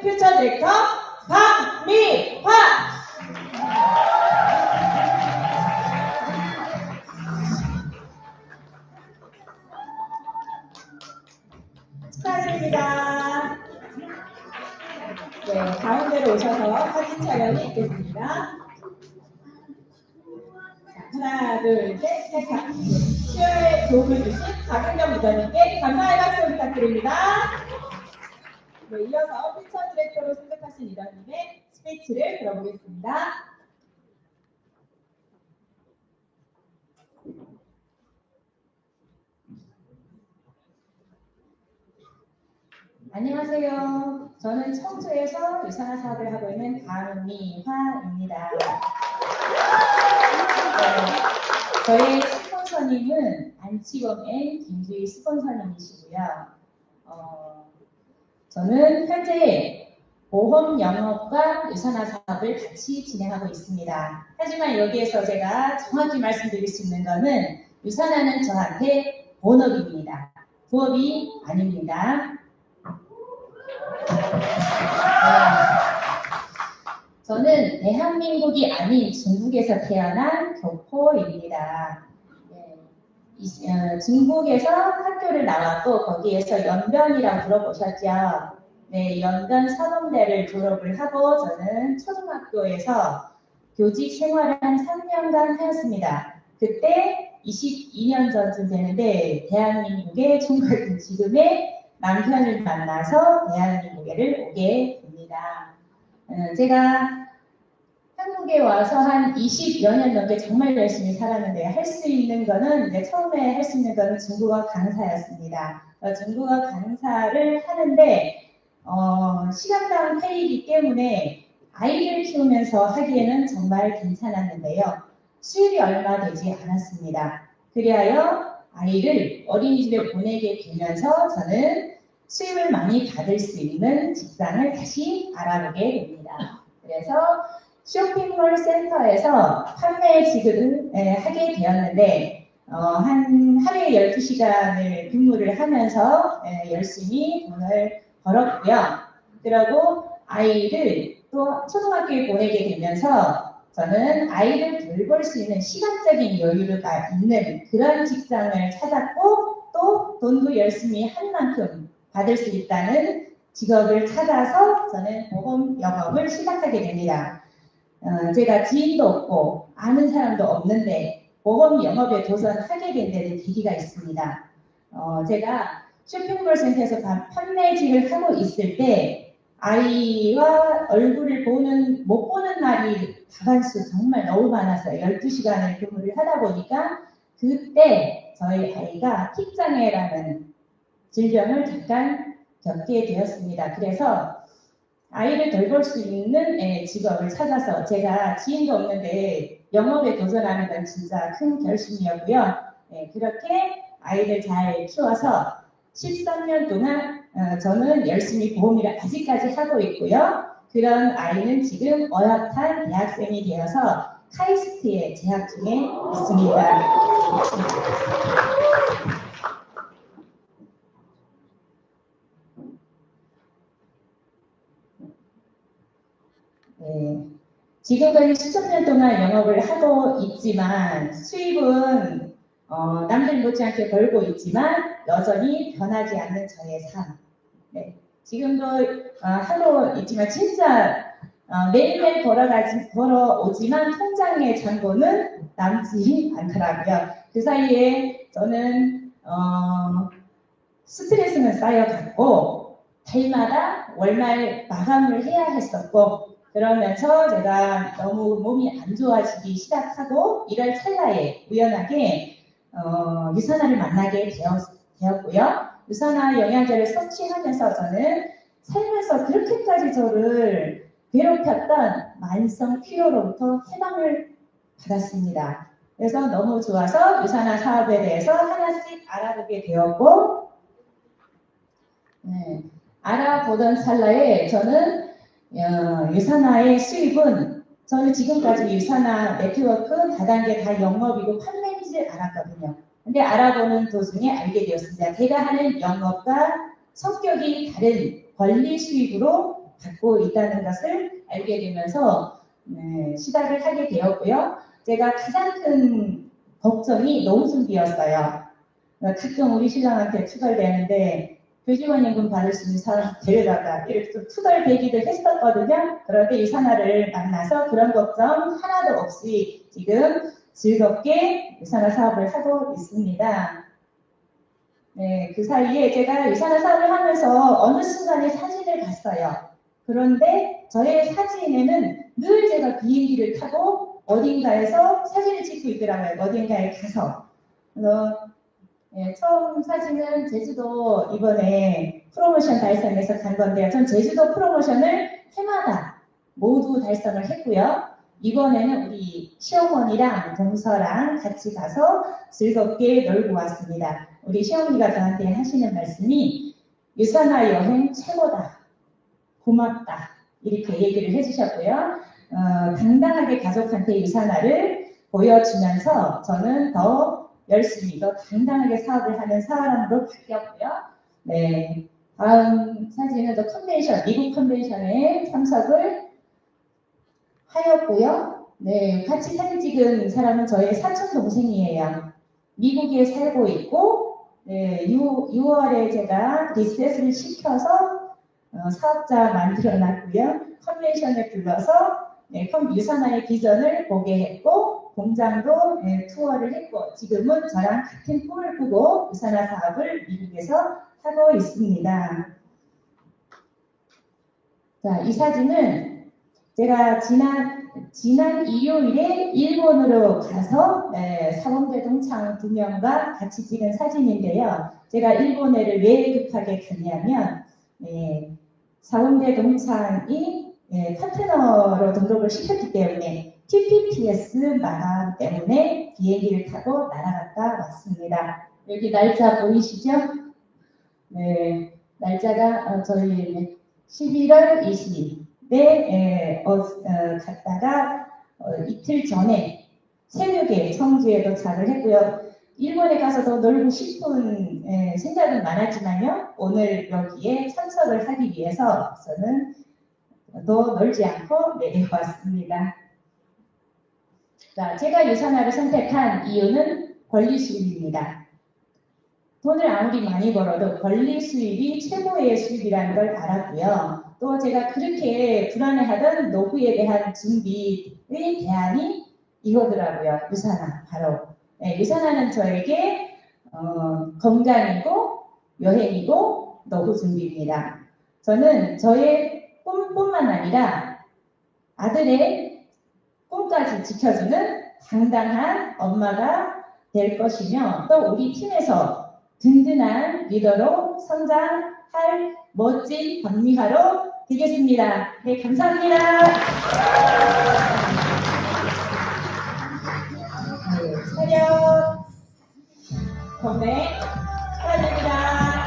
퓨처 디렉터 박미화! 축하드립니다. 네, 가운데로 오셔서 사진 촬영이 있겠습니다. 자, 하나, 둘, 셋, 셋, 넷. 수요에 도움을 주신 박은경 부장님께 감사의 박수 부탁드립니다. 네, 이어서 피처 디렉터로 선택하신 리더님의 스피치를 들어보겠습니다. 안녕하세요. 저는 청주에서 유산화 사업을 하고 있는 강미화입니다. 네, 저희 스폰서님은 안치범 앤 김주희 스폰서님이시고요. 어, 저는 현재 보험 영업과 유산화 사업을 같이 진행하고 있습니다. 하지만 여기에서 제가 정확히 말씀드릴 수 있는 것은 유산화는 저한테 본업입니다. 부업이 아닙니다. 저는 대한민국이 아닌 중국에서 태어난 교포입니다. 어, 중국에서 학교를 나왔고 거기에서 연변이라고 들어보셨죠? 네, 연변 사범대를 졸업을 하고 저는 초등학교에서 교직 생활을 한 3년간 하였습니다. 그때 22년 전쯤 되는데 대한민국의 중국 지금의 남편을 만나서 대한민국에를 오게 됩니다. 음, 제가 한국에 와서 한 20여 년 넘게 정말 열심히 살았는데 할 수 있는 거는 이제 처음에 할 수 있는 거는 중국어 강사였습니다. 어, 중국어 강사를 하는데 어, 시간당 페이기 때문에 아이를 키우면서 하기에는 정말 괜찮았는데요. 수입이 얼마 되지 않았습니다. 그리하여 아이를 어린이집에 보내게 되면서 저는 수입을 많이 받을 수 있는 직장을 다시 알아보게 됩니다. 그래서 쇼핑몰 센터에서 판매직을 에, 하게 되었는데 어, 한 하루에 12시간을 근무를 하면서 에, 열심히 돈을 벌었고요. 그리고 아이를 또 초등학교에 보내게 되면서 저는 아이를 돌볼 수 있는 시간적인 여유가 있는 그런 직장을 찾았고 또 돈도 열심히 한 만큼 받을 수 있다는 직업을 찾아서 저는 보험 영업을 시작하게 됩니다. 어, 제가 지인도 없고 아는 사람도 없는데 보험 영업에 도전하게 된 데는 계기가 있습니다. 어, 제가 쇼핑몰 센터에서 판- 판매직을 하고 있을 때 아이와 얼굴을 보는 못 보는 날이 다반수 정말 너무 많아서 12시간을 근무를 하다 보니까 그때 저희 아이가 킥장애라는 질병을 잠깐 겪게 되었습니다. 그래서 아이를 돌볼 수 있는 예, 직업을 찾아서 제가 지인도 없는데 영업에 도전하는 건 진짜 큰 결심이었고요. 예, 그렇게 아이를 잘 키워서 13년 동안 어, 저는 열심히 보험 일을 아직까지 하고 있고요. 그런 아이는 지금 어엿한 대학생이 되어서 카이스트에 재학 중에 있습니다. 네. 지금까지 수천 년 동안 영업을 하고 있지만 수입은 어, 남들 못지않게 벌고 있지만 여전히 변하지 않는 저의 삶. 네. 지금도 어, 하고 있지만 진짜 어, 매일매일 벌어가지, 벌어오지만 통장의 잔고는 남지 않더라고요. 그 사이에 저는 어, 스트레스는 쌓여갔고 달마다 월말 마감을 해야 했었고 그러면서 제가 너무 몸이 안 좋아지기 시작하고 이럴 찰나에 우연하게 어, 유산화를 만나게 되었, 되었 고요. 유산화 영양제를 섭취하면서 저는 살면서 그렇게까지 저를 괴롭혔던 만성 피로로부터 해방을 받았습니다. 그래서 너무 좋아서 유산화 사업에 대해서 하나씩 알아보게 되었고, 네, 알아보던 찰나에 저는 어, 유산화의 수입은 저는 지금까지 유산화 네트워크 다단계 다 영업이고 판매인 줄 알았거든요. 근데 알아보는 도중에 알게 되었습니다. 제가 하는 영업과 성격이 다른 권리 수입으로 갖고 있다는 것을 알게 되면서 네, 시작을 하게 되었고요. 제가 가장 큰 걱정이 노후 준비였어요. 어, 가끔 우리 신랑한테 투덜대는데 교직원 연금 받을 수 있는 사람 데려다가 이렇게 좀 투덜 대기도 했었거든요. 그런데 유산화를 만나서 그런 걱정 하나도 없이 지금 즐겁게 유산화 사업을 하고 있습니다. 네, 그 사이에 제가 유산화 사업을 하면서 어느 순간에 사진을 봤어요. 그런데 저의 사진에는 늘 제가 비행기를 타고 어딘가에서 사진을 찍고 있더라고요. 어딘가에 가서. 그래서 네, 처음 사진은 제주도 이번에 프로모션 달성해서 간 건데요. 전 제주도 프로모션을 해마다 모두 달성을 했고요. 이번에는 우리 시어머니랑 동서랑 같이 가서 즐겁게 놀고 왔습니다. 우리 시어머니가 저한테 하시는 말씀이 유산화 여행 최고다. 고맙다. 이렇게 얘기를 해주셨고요. 어, 당당하게 가족한테 유산화를 보여주면서 저는 더 열심히 더 당당하게 사업을 하는 사람으로 바뀌었고요. 네. 다음 사진은 더 컨벤션, 미국 컨벤션에 참석을 하였고요. 네, 같이 사진 찍은 사람은 저의 사촌 동생이에요. 미국에 살고 있고, 네, 6, 6월에 제가 리셋을 시켜서 어, 사업자 만들어 놨고요. 컨벤션에 불러서 네, 컴 유산화의 비전을 보게 했고, 공장도 네, 투어를 했고, 지금은 저랑 같은 꿈을 꾸고 유산화 사업을 미국에서 하고 있습니다. 자, 이 사진은 제가 지난 지난 일요일에 일본으로 가서 네, 사범대동창 두 명과 같이 찍은 사진인데요. 제가 일본에를 왜 급하게 갔냐면 네, 사범대동창이 네, 파트너로 등록을 시켰기 때문에 TPPS 마감 때문에 비행기를 타고 날아갔다 왔습니다. 여기 날짜 보이시죠? 네, 날짜가 어, 저희 11월 20일에 에, 어, 어, 갔다가 어, 이틀 전에 새벽에 청주에 도착을 했고요. 일본에 가서도 놀고 싶은 에, 생각은 많았지만요. 오늘 여기에 참석을 하기 위해서 저는 더 놀지 않고 내려왔습니다. 자, 제가 유산화를 선택한 이유는 권리 수입입니다. 돈을 아무리 많이 벌어도 권리 수입이 최고의 수입이라는 걸 알았고요. 또 제가 그렇게 불안해하던 노후에 대한 준비의 대안이 이거더라고요. 유산화 바로. 네, 유산화는 저에게 어, 건강이고 여행이고 노후 준비입니다. 저는 저의 꿈뿐만 아니라 아들의 꿈까지 지켜주는 당당한 엄마가 될 것이며 또 우리 팀에서 든든한 리더로 성장할 멋진 박미화로 되겠습니다. 네, 감사합니다. 네, 차렷, 건배.